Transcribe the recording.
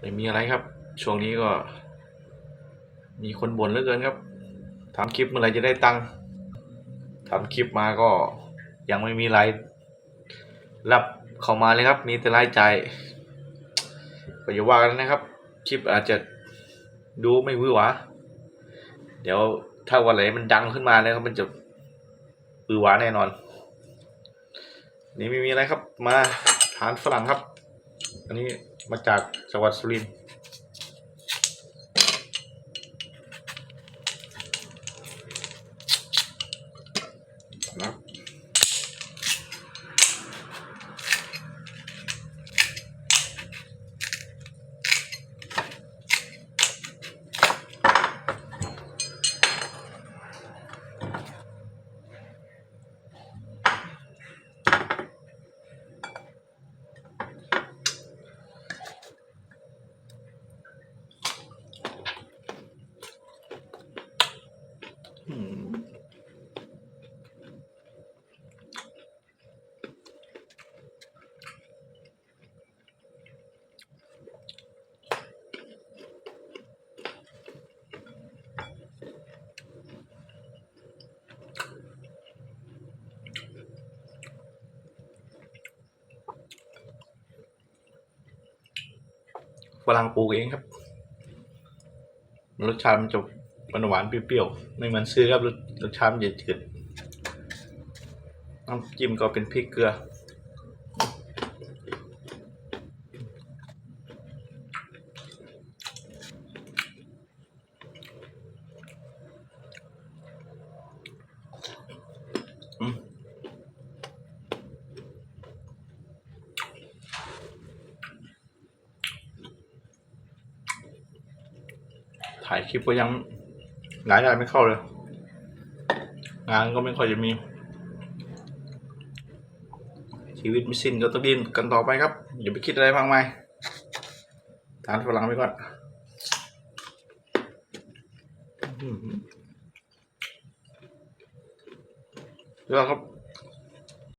ไม่มีอะไรครับ ช่วงนี้ก็ มีคนบ่นเหลือเกินครับทำคลิปเมื่อไหรจะได้ตังค์ทำคลิปมาก็ยังไม่มีรายรับเข้ามาเลยครับ มีแต่รายจ่ายก็อย่าว่ากันนะครับ คลิปอาจจะดูไม่วือหวาเดี๋ยวถ้าวันไหนมันดังขึ้นมาแล้วมันจะวือหวาแน่นอน นี่ไม่มีอะไรครับ มาทานฝรั่งครับ อันนี้มาจากจังหวัดสุรินทร์ ฝรั่งปลูกเองครับ รสชาติมันจะ หวานหวานเปรี้ยวๆไม่เหมือนซื้อครับรสรสชาติมันจะจืดน้ำจิ้มก็เป็นพริกเกลือถ่ายคลิปก็ยัง รายได้ไม่เข้าเลย งานก็ไม่ค่อยจะมี ชีวิตไม่สิ้นก็ต้องดิ้นกันต่อไปครับ อย่าไปคิดอะไรมากมายทานฝรั่งไปก่อนอื้อหือเรื่องครับ